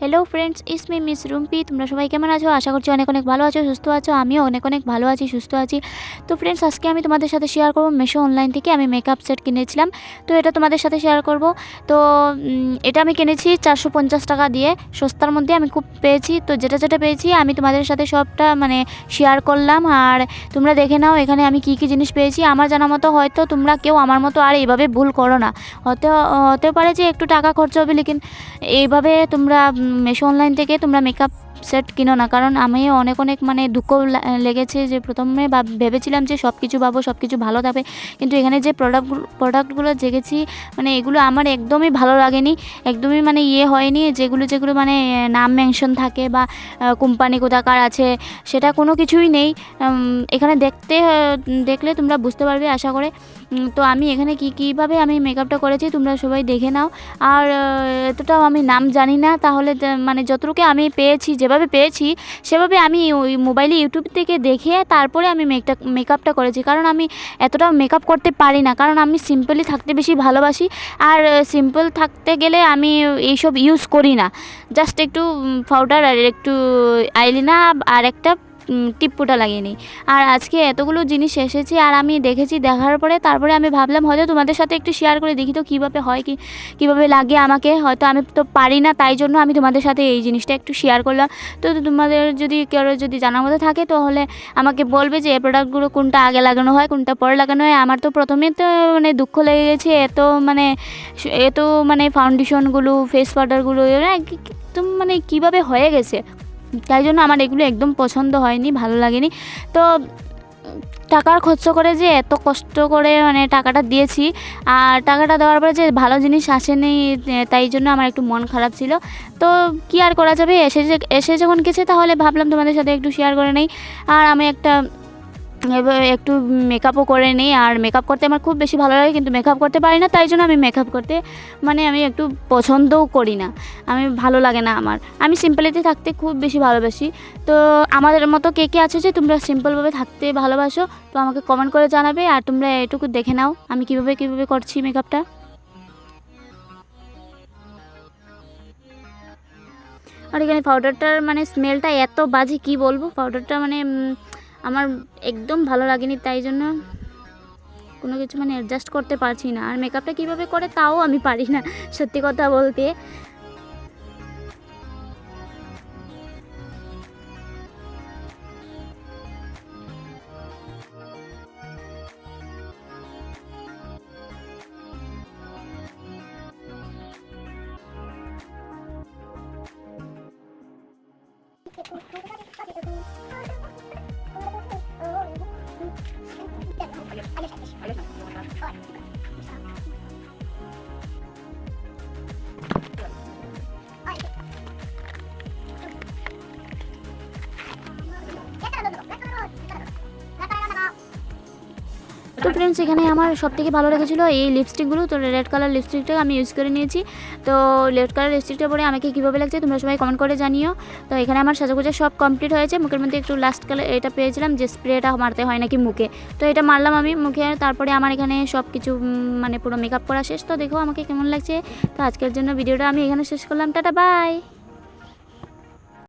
Hello friends it's me miss Rumpi তোমরা সবাই কেমন আছো? আশা করছি অনেক অনেক ভালো আছো, সুস্থ আছো। আমিও অনেক অনেক ভালো আছি, সুস্থ আছি। তো ফ্রেন্ডস আজকে আমি তোমাদের সাথে শেয়ার করব মেশো অনলাইন থেকে। আমি মেকআপ সেট কিনেছিলাম। তো, এটা তোমাদের সাথে শেয়ার করব। তো এটা আমি কিনেছি চারশো পঞ্চাশ টাকা দিয়ে। সস্তার মধ্যে আমি খুব পেয়েছি। তো, যেটা যেটা পেয়েছি, আমি তোমাদের সাথে সবটা মানে শেয়ার করলাম। আর তোমরা দেখে নাও, এখানে আমি কি কি জিনিস পেয়েছি। আমার জানা মতো হয়তো তোমরা কেউ আমার মতো আর এইভাবে ভুল করো না। হতে, হতেও পারে যে একটু টাকা খরচ হবে, লেকিন এইভাবে তোমরা মেশো অনলাইন থেকে তোমরা মেকআপ সেট কিনো না। কারণ আমি অনেক অনেক মানে দুঃখ লেগেছে যে প্রথমে ভাব- ভেবেছিলাম যে সব কিছু পাবো সব কিছু ভালো থাকবে কিন্তু এখানে যে প্রোডাক্টগুলো প্রোডাক্টগুলো জেগেছি মানে এগুলো আমার একদমই ভালো লাগেনি। একদমই মানে ইয়ে হয়নি যেগুলো যেগুলো মানে নাম মেনশন থাকে বা কোম্পানি কোথাকার আছে, সেটা কোনো কিছুই নেই। এখানে দেখতে দেখলে তোমরা বুঝতে পারবে আশা করে। তো আমি এখানে কী, কীভাবে আমি মেকআপটা করেছি তোমরা সবাই দেখে নাও। আর এতটাও আমি নাম জানি না। তাহলে মানে যতটুকু আমি পেয়েছি, যেভাবে পেয়েছি, সেভাবে আমি ওই মোবাইলে ইউটিউব থেকে দেখে তারপরে আমি মেকটা, মেকআপটা করেছি। কারণ আমি এতটাও মেকআপ করতে পারি না। কারণ আমি সিম্পলি থাকতে বেশি ভালোবাসি। আর সিম্পল থাকতে গেলে আমি এইসব ইউজ করি না। জাস্ট একটু পাউডার আর একটু আইলিনা আর একটা টিপ্পুটা লাগিয়ে নিই। আর আজকে এতগুলো জিনিস এসেছে আর আমি দেখেছি দেখার পরে তারপরে আমি ভাবলাম হয়তো তোমাদের সাথে একটু শেয়ার করে দেখি তো কীভাবে হয়, কি, কীভাবে লাগে আমাকে। হয়তো আমি তো পারি না, তাই জন্য আমি তোমাদের সাথে এই জিনিসটা একটু শেয়ার করলাম। তো তোমাদের যদি কেউ যদি জানার মতো থাকে তাহলে আমাকে বলবে যে, এই প্রোডাক্টগুলো কোনটা আগে লাগানো হয়, কোনটা পরে লাগানো হয়? আমার তো প্রথমে তো মানে দুঃখ লেগে গেছে, এত মানে এত মানে ফাউন্ডেশনগুলো ফেস পাউডারগুলো একদম মানে কীভাবে হয়ে গেছে? তাই জন্য আমার এগুলো একদম পছন্দ হয়নি, ভালো লাগেনি। তো টাকার খরচ করে যে এত কষ্ট করে মানে টাকাটা দিয়েছি, আর টাকাটা দেওয়ার পরে যে ভালো জিনিস আসেনি তাই জন্য আমার একটু মন খারাপ ছিল। তো কি আর করা যাবে? এসে এসে যখন গেছে তাহলে ভাবলাম তোমাদের সাথে একটু শেয়ার করে নেই। আর আমি একটা একটু মেকআপও করে নিই আর মেকআপ করতে আমার খুব বেশি ভালো লাগে, কিন্তু মেকআপ করতে পারি না, তাই জন্য আমি মেকআপ করতে মানে আমি একটু পছন্দও করি না। আমি ভালো লাগে না আমার। আমি সিম্পলিতে থাকতে খুব বেশি ভালোবাসি। তো আমাদের মতো কে কে আছে যে তোমরা সিম্পলভাবে থাকতে ভালোবাসো, তো আমাকে কমেন্ট করে জানাবে আর তোমরা এটুকু দেখে নাও, আমি কীভাবে কীভাবে করছি মেকআপটা আর এখানে পাউডারটার মানে স্মেলটা এত বাজে কি বলব? পাউডারটা মানে আমার একদম ভালো লাগেনি, তাই জন্য কোনো কিছু মানে অ্যাডজাস্ট করতে পারছি না। আর মেকআপটা কীভাবে করে তাও আমি পারি না, সত্যি কথা বলতে। 我就想吃屎我就想吃 তো ফ্রেন্ডস এখানে আমার সব থেকে ভালো লেগেছিলো এই লিপস্টিকগুলো তো রেড কালার লিপস্টিকটা আমি ইউজ করে নিয়েছি। তো রেড কালার লিপস্টিকটা পরে আমাকে কীভাবে লাগছে তোমরা সবাই কমেন্ট করে জানিও। তো এখানে আমার সাজাগুজা সব কমপ্লিট হয়েছে। মুখের মধ্যে একটু লাস্ট কালার এটা পেয়েছিলাম যে স্প্রেটা মারতে হয় নাকি মুখে। তো এটা মারলাম আমি মুখে, তারপরে আমার এখানে সব কিছু মানে পুরো মেকআপ করা শেষ। তো দেখো আমাকে কেমন লাগছে। তো আজকের জন্য ভিডিওটা আমি এখানে শেষ করলাম। Tata bye